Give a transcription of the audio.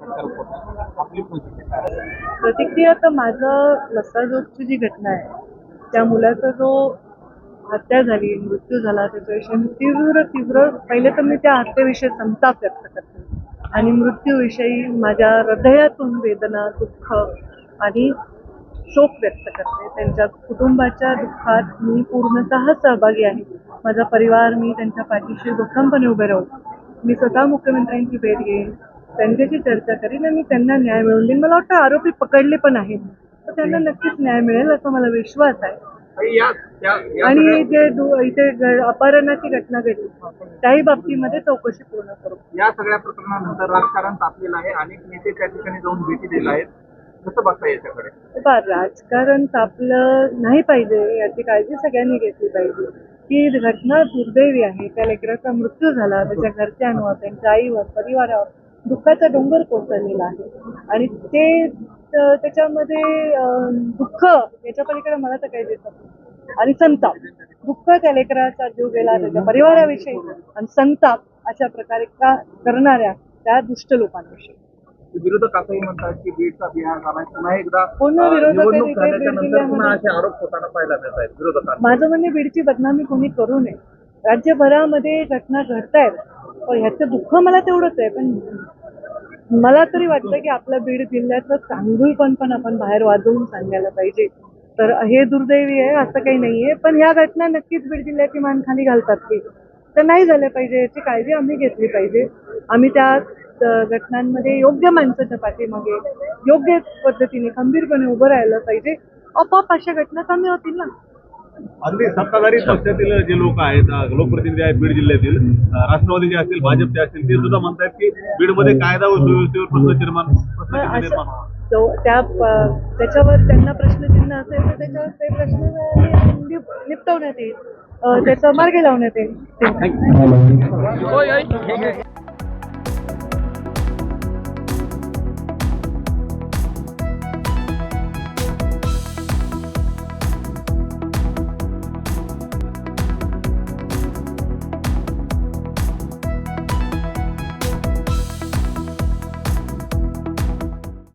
प्रतिक्रिया प्रतिक्रिया तर माझं लसाजोगची जी घटना आहे त्या मुलाचा जो हत्या झाली मृत्यू झाला त्याच्याविषयी मी तीव्र तीव्र पहिले तर मी त्या हत्येविषयी संताप व्यक्त करते. आणि मृत्यूविषयी माझ्या हृदयातून वेदना दुःख आणि शोक व्यक्त करते. त्यांच्या कुटुंबाच्या दुःखात मी पूर्णतः सहभागी आहे. माझा परिवार मी त्यांच्या पाठीशी भक्कमपणे उभे राहू. मी स्वतः मुख्यमंत्र्यांची भेट घेईन. त्यांच्याशी चर्चा करीन आणि त्यांना न्याय मिळवून देईन. मला वाटतं आरोपी पकडले पण आहेत. तर त्यांना नक्कीच न्याय मिळेल असा मला विश्वास आहे. आणि जे इथे अपहरणाची घटना घडली त्याही बाबतीमध्ये चौकशी पूर्ण करू. या सगळ्या प्रकरणानंतर राजकारण तापलेलं आहे. अनेक नेते त्या ठिकाणी जाऊन भेटी दिले आहेत. कसं बघता याच्याकडे बा राजकारण तापलं नाही पाहिजे याची काळजी सगळ्यांनी घेतली पाहिजे. ही घटना दुर्दैवी आहे. त्या लेकराचा मृत्यू झाला. त्याच्या घरच्यांवर त्यांच्या आईवर परिवारावर दुःखाचा डोंगर कोसळलेला आहे. आणि ते त्याच्यामध्ये दुःख याच्या पलीकडे मला तर काही नाही. आणि संताप. दुःख त्या लेकराचा जीव गेला त्याच्या परिवाराविषयी. आणि संताप अशा प्रकारे का करणाऱ्या त्या दुष्ट लोकांविषयी. विरोधक असंही म्हणतात की बीडचा बिहार झाला पुन्हा एकदा पुन्हा अं, विरोधक निवडणूक इथे झाल्याच्या बीड नंतर पुन्हा जिल्ह्यामध्ये- असे आरोप होताना पाहायला मिळत आहेत विरोधकांना. माझं म्हणणे बीडची बदनामी कोणी करू नये. राज्यभरामध्ये घटना घडतायत. पण ह्याचं दुःख मला तेवढंच आहे पण मला तरी वाटतं की आपलं बीड जिल्ह्याचं चांगुलपण पण आपण बाहेर वाजवून सांगायला पाहिजे. तर हे दुर्दैवी आहे असं काही नाहीये. पण ह्या घटना नक्कीच बीड जिल्ह्याची मान खाली घालतात की. तर नाही झालं पाहिजे याची काळजी आम्ही घेतली पाहिजे. आम्ही त्या घटनांमध्ये योग्य माणसाच्या पाठीमागे योग्य पद्धतीने खंबीरपणे उभं राहिलं पाहिजे. आपोआप अशा घटना कमी होतील ना. अगदी सत्ताधारी पक्षातील जे लोक आहेत लोकप्रतिनिधी आहेत बीड जिल्ह्यातील राष्ट्रवादीचे असतील भाजपचे असतील ते सुद्धा म्हणतात की बीडमध्ये कायदा व सुव्यवस्थेवर प्रश्न निर्माण प्रश्न त्या त्याच्यावर त्यांना प्रश्नचिन्ह असेल तर त्याच्यावर ते प्रश्न निप- निपटवण्यात येईल. त्याचा मार्ग लावण्यात येईल.